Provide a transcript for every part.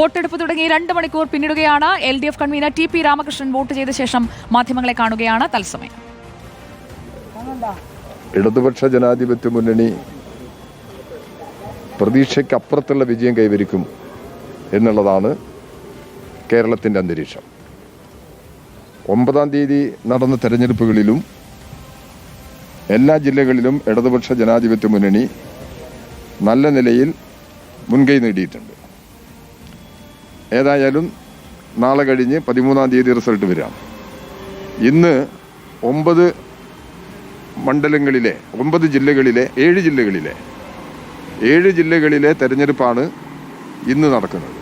വോട്ടെടുപ്പ് തുടങ്ങി രണ്ട് മണിക്കൂർ പിന്നിടുകയാണ് L D F convener T P Ramakrishnan vote ചെയ്ത ശേഷം മാധ്യമങ്ങളെ കാണുകയാണ് തത്സമയം. ഇടതുപക്ഷ ജനാധിപത്യ മുന്നണി പ്രതീക്ഷയ്ക്കപ്പുറത്തുള്ള വിജയം കൈവരിക്കും എന്നുള്ളതാണ് കേരളത്തിന്റെ അന്തരീക്ഷം. ഒമ്പതാം തീയതി നടന്ന തെരഞ്ഞെടുപ്പുകളിലും എല്ലാ ജില്ലകളിലും ഇടതുപക്ഷ ജനാധിപത്യ മുന്നണി നല്ല നിലയിൽ മുൻകൈ നേടിയിട്ടുണ്ട്. ഏതായാലും നാളെ കഴിഞ്ഞ് പതിമൂന്നാം തീയതി റിസൾട്ട് വരാം ഇന്ന് ഒമ്പത് മണ്ഡലങ്ങളിലെ ഒമ്പത് ജില്ലകളിലെ ഏഴ് ജില്ലകളിലെ ഏഴ് ജില്ലകളിലെ തെരഞ്ഞെടുപ്പാണ് ഇന്ന് നടക്കുന്നത്.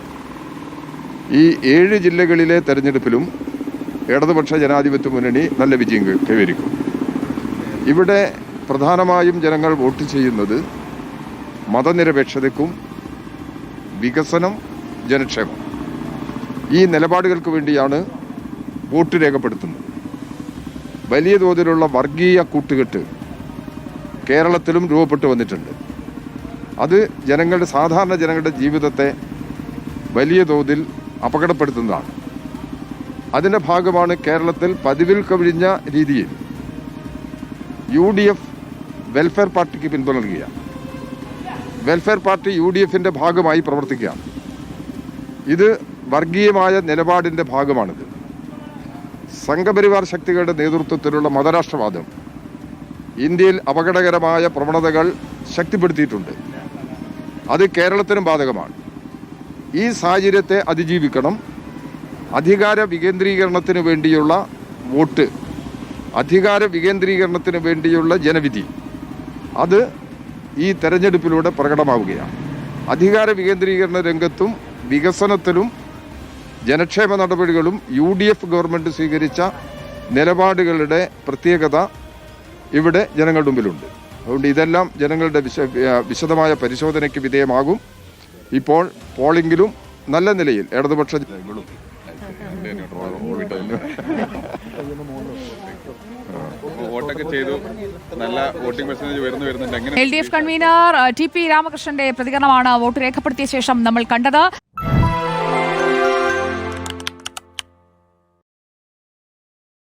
ഈ ഏഴ് ജില്ലകളിലെ തെരഞ്ഞെടുപ്പിലും ഇടതുപക്ഷ ജനാധിപത്യ മുന്നണി നല്ല വിജയം കൈവരിക്കും. ഇവിടെ പ്രധാനമായും ജനങ്ങൾ വോട്ട് ചെയ്യുന്നത് മതനിരപേക്ഷതയ്ക്കും വികസനം ജനക്ഷേമം. ഈ നിലപാടുകൾക്ക് വേണ്ടിയാണ് വോട്ട് രേഖപ്പെടുത്തുന്നത്. വലിയ തോതിലുള്ള വർഗീയ കൂട്ടുകെട്ട് കേരളത്തിലും രൂപപ്പെട്ടു വന്നിട്ടുണ്ട്. അത് ജനങ്ങളുടെ സാധാരണ ജനങ്ങളുടെ ജീവിതത്തെ വലിയ തോതിൽ അപകടപ്പെടുത്തുന്നതാണ്. അതിന്റെ ഭാഗമാണ് കേരളത്തിൽ പതിവിൽ കവിഞ്ഞ രീതിയിൽ യു ഡി എഫ് വെൽഫെയർ പാർട്ടിക്ക് പിന്തുണ വെൽഫെയർ പാർട്ടി യു ഡി എഫിന്റെ ഭാഗമായി പ്രവർത്തിക്കുകയാണ്. ഇത് വർഗീയമായ നിലപാടിന്റെ ഭാഗമാണിത്. സംഘപരിവാർ ശക്തികളുടെ നേതൃത്വത്തിലുള്ള മതരാഷ്ട്രവാദം ഇന്ത്യയിൽ അപകടകരമായ പ്രവണതകൾ ശക്തിപ്പെടുത്തിയിട്ടുണ്ട്. അത് കേരളത്തിനും ബാധകമാണ്. ഈ സാഹചര്യത്തെ അതിജീവിക്കണം. അധികാര വികേന്ദ്രീകരണത്തിന് വേണ്ടിയുള്ള വോട്ട് അധികാര വികേന്ദ്രീകരണത്തിന് വേണ്ടിയുള്ള ജനവിധി അത് ഈ തെരഞ്ഞെടുപ്പിലൂടെ പ്രകടമാവുകയാണ്. അധികാര വികേന്ദ്രീകരണ രംഗത്തും വികസനത്തിലും ജനക്ഷേമ നടപടികളും യു ഡി എഫ് ഗവൺമെന്റ് സ്വീകരിച്ച നിലപാടുകളുടെ പ്രത്യേകത ഇവിടെ ജനങ്ങളുടെ മുമ്പിലുണ്ട്. അതുകൊണ്ട് ഇതെല്ലാം ജനങ്ങളുടെ വിശ വിശദമായ പരിശോധനയ്ക്ക് വിധേയമാകും. ഇപ്പോൾ പോളിംഗിലും നല്ല നിലയിൽ ഇടതുപക്ഷ വോട്ടൊക്കെ ചെയ്തു. നല്ല വോട്ടിംഗ് പെർസെന്റേജ് ഉയർന്നു വരുന്നുണ്ട്. എങ്ങനെ L D F convener T P രാമകൃഷ്ണന്റെ പ്രതികരണമാണ് വോട്ട് രേഖപ്പെടുത്തിയ ശേഷം നമ്മൾ കണ്ടത്.